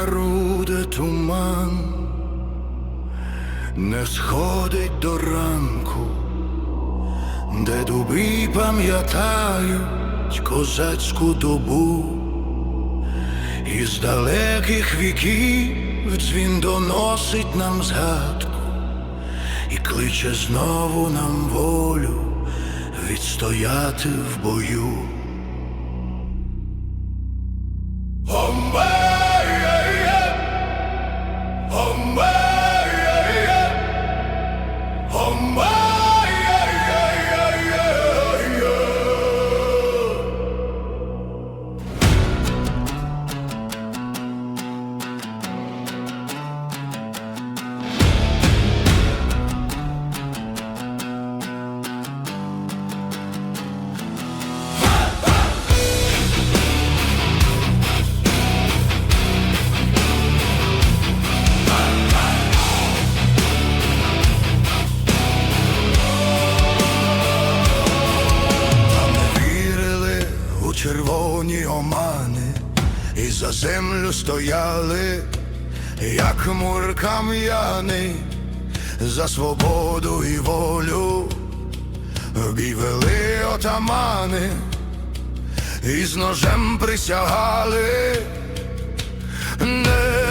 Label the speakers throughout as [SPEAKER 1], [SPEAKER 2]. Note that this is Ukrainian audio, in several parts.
[SPEAKER 1] яру, туман не сходить до ранку, де дуби пам'ятають козацьку добу, із далеких віків дзвін доносить нам згадку і кличе знову нам волю відстояти в бою. Червоні омани і за землю стояли, як мур кам'яний, за свободу і волю. Бій отамани, і з ножем присягали, не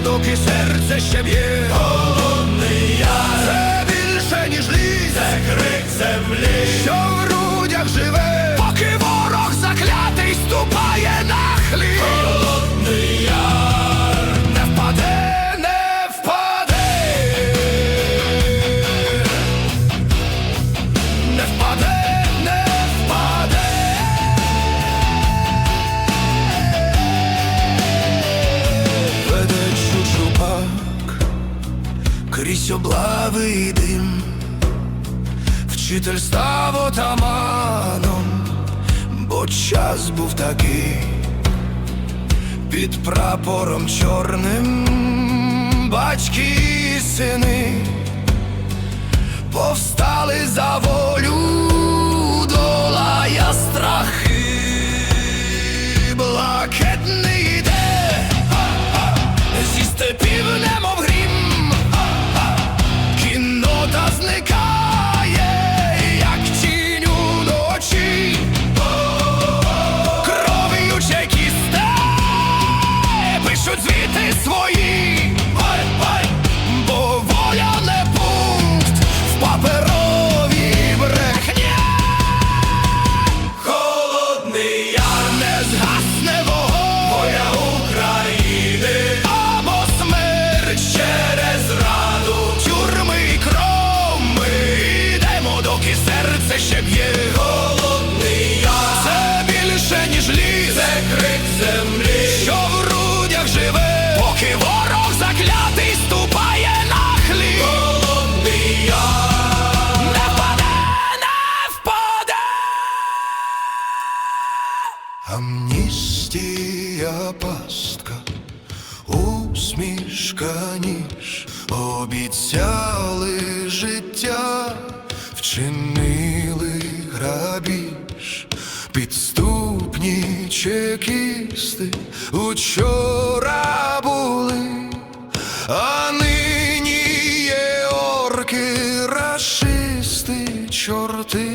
[SPEAKER 1] доки серце ще б'є. Холодний яр, це більше, ніж ліс, це крик землі, що в грудях живе, крізь облави дим. Вчитель став отаманом, бо час був такий під прапором чорним батьки і сини повстали за усмішка ніж обіцяли життя, вчинили грабіж, підступні чекісти учора були, а нині є орки, рашисти, чорти.